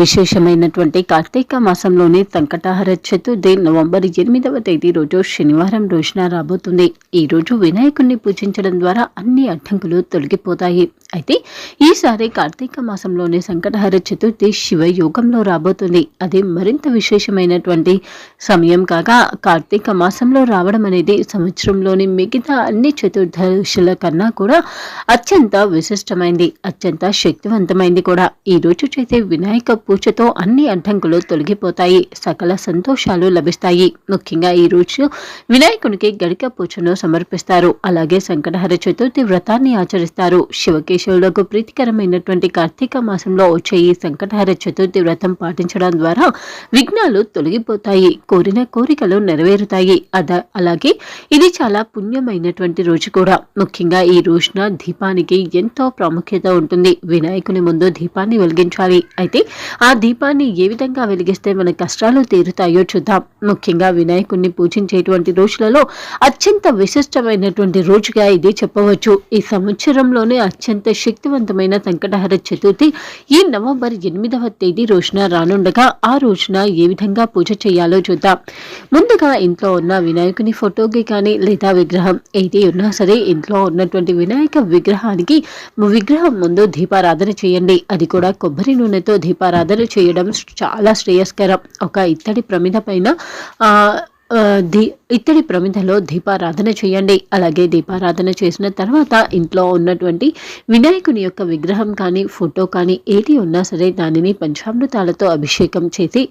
విశేషమైనటువంటి కార్తీక మాసంలోని సంకటహర చతుర్థి నవంబర్ ఎనిమిదవ తేదీ రోజు శనివారం రోజున రాబోతుంది. ఈ రోజు వినాయకుడిని పూజించడం ద్వారా అన్ని అడ్డంకులు తొలగిపోతాయి. అయితే ఈసారి కార్తీక మాసంలోని సంకటహర చతుర్థి శివ యోగంలో రాబోతుంది. అది మరింత విశేషమైనటువంటి సమయం కాగా కార్తీక మాసంలో రావడం అనేది సంవత్సరంలోని మిగతా అన్ని చతుర్దశుల కన్నా కూడా అత్యంత విశిష్టమైంది అత్యంత శక్తివంతమైంది కూడా. ఈ రోజు చేసే వినాయక పూజతో అన్ని అడ్డంకులు తొలగిపోతాయి. సకల సంతోషాలు లభిస్తాయి. ముఖ్యంగా ఈ రోజు వినాయకునికి గడిక పూజను సమర్పిస్తారు. అలాగే సంకటహర చతుర్థి వ్రతాన్ని ఆచరిస్తారు. శివకేశవులకు ప్రీతికరమైనటువంటి కార్తీక మాసంలో వచ్చే ఈ సంకటహర చతుర్థి వ్రతం పాటించడం ద్వారా విఘ్నాలు తొలగిపోతాయి. కోరిన కోరికలు నెరవేరుతాయి. అద అలాగే ఇది చాలా పుణ్యమైనటువంటి రోజు కూడా. ముఖ్యంగా ఈ రోజున దీపానికి ఎంతో ప్రాముఖ్యత ఉంటుంది. వినాయకుని ముందు దీపాన్ని వెలిగించాలి. అయితే ఆ దీపాన్ని ఏ విధంగా వెలిగిస్తే మన కష్టాలు తీరుతాయో చూద్దాం. ముఖ్యంగా వినాయకుడిని పూజించేటువంటి రోజులలో అత్యంత విశిష్టమైనటువంటి రోజుగా ఇది చెప్పవచ్చు. ఈ సంవత్సరంలోనే అత్యంత శక్తివంతమైన సంకటహర చతుర్థి ఈ నవంబర్ ఎనిమిదవ తేదీ రోజున రానుండగా ఆ రోజున ఏ విధంగా పూజ చేయాలో చూద్దాం. ముందుగా ఇంట్లో ఉన్న వినాయకుని ఫోటోకి కానీ లేదా విగ్రహం ఏది ఉన్నా సరే ఇంట్లో ఉన్నటువంటి వినాయక విగ్రహానికి విగ్రహం ముందు దీపారాధన చేయండి. అది కూడా కొబ్బరి నూనెతో దీపారాధన కథలు చేయడం చాలా శ్రేయస్కరం. ఒక ఇత్తడి ప్రమిద పైన దీ ఇత్తడి ప్రమిదలో దీపారాధన చేయండి. అలాగే దీపారాధన చేసిన తర్వాత ఇంట్లో ఉన్నటువంటి వినాయకుని యొక్క విగ్రహం కానీ ఫోటో కానీ ఏది ఉన్నా సరే దానిని పంచామృతాలతో అభిషేకం చేసి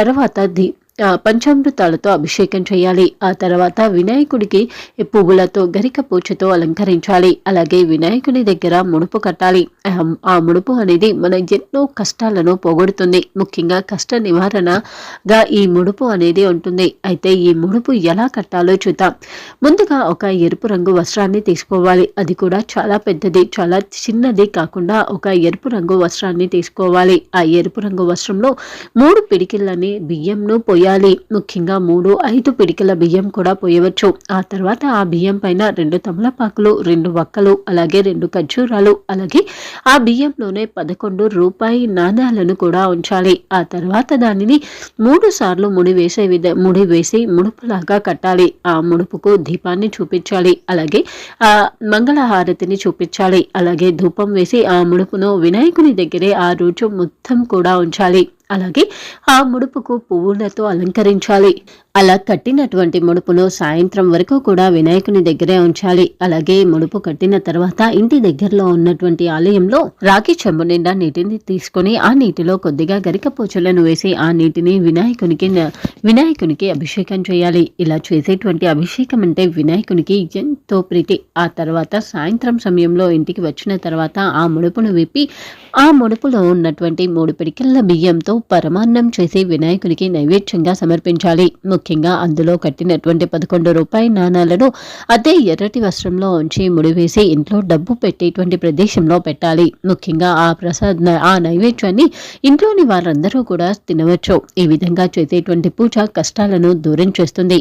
తర్వాత దీ పంచామృతాలతో అభిషేకం చేయాలి. ఆ తర్వాత వినాయకుడికి పువ్వులతో గరిక పూచతో అలంకరించాలి. అలాగే వినాయకుని దగ్గర ముడుపు కట్టాలి. ఆ ముడుపు అనేది మన ఎన్నో కష్టాలను పోగొడుతుంది. ముఖ్యంగా కష్ట నివారణగా ఈ ముడుపు అనేది ఉంటుంది. అయితే ఈ ముడుపు ఎలా కట్టాలో చూద్దాం. ముందుగా ఒక ఎరుపు రంగు వస్త్రాన్ని తీసుకోవాలి. అది కూడా చాలా పెద్దది చాలా చిన్నది కాకుండా ఒక ఎరుపు రంగు వస్త్రాన్ని తీసుకోవాలి. ఆ ఎరుపు రంగు వస్త్రంలో మూడు పిడికిళ్ళని బియ్యంను పోయాలి పోయాలి ముఖ్యంగా మూడు ఐదు పిడికల బియ్యం కూడా పోయవచ్చు. ఆ తర్వాత ఆ బియ్యం పైన రెండు తమలపాకులు రెండు వక్కలు అలాగే రెండు ఖర్జూరాలు అలాగే ఆ బియ్యంలోనే పదకొండు రూపాయి నాణాలను కూడా ఉంచాలి. ఆ తర్వాత దానిని మూడు సార్లు ముడి వేసే విధ ముడి వేసి ముడుపులాగా కట్టాలి. ఆ ముడుపుకు దీపాన్ని చూపించాలి. అలాగే ఆ మంగళహారతిని చూపించాలి. అలాగే ధూపం వేసి ఆ ముడుపును వినాయకుని దగ్గరే ఆ రోజు మొత్తం కూడా ఉంచాలి. అలాగే ఆ ముడుపుకు పువ్వులతో అలంకరించాలి. అలా కట్టినటువంటి ముడుపును సాయంత్రం వరకు కూడా వినాయకుని దగ్గరే ఉంచాలి. అలాగే ముడుపు కట్టిన తర్వాత ఇంటి దగ్గరలో ఉన్నటువంటి ఆలయంలో రాగి చెంబు నిండా నీటిని తీసుకుని ఆ నీటిలో కొద్దిగా గరిక పూచలను వేసి ఆ నీటిని వినాయకునికి వినాయకునికి అభిషేకం చేయాలి. ఇలా చేసేటువంటి అభిషేకం అంటే వినాయకునికి ఎంతో ప్రీతి. ఆ తర్వాత సాయంత్రం సమయంలో ఇంటికి వచ్చిన తర్వాత ఆ ముడుపును విప్పి ఆ ముడుపులో ఉన్నటువంటి మూడు పిడికిళ్ళ బియ్యంతో పరమాన్నం చేసి వినాయకునికి నైవేద్యంగా సమర్పించాలి. ముఖ్యంగా అందులో కట్టినటువంటి పదకొండు రూపాయి నాణాలను అదే ఎర్రటి వస్త్రంలో ఉంచి ముడివేసి ఇంట్లో డబ్బు పెట్టేటువంటి ప్రదేశంలో పెట్టాలి. ముఖ్యంగా ఆ ప్రసాద్ ఆ నైవేద్యాన్ని ఇంట్లోని వారందరూ కూడా తినవచ్చు. ఈ విధంగా చేసేటువంటి పూజ కష్టాలను దూరం చేస్తుంది.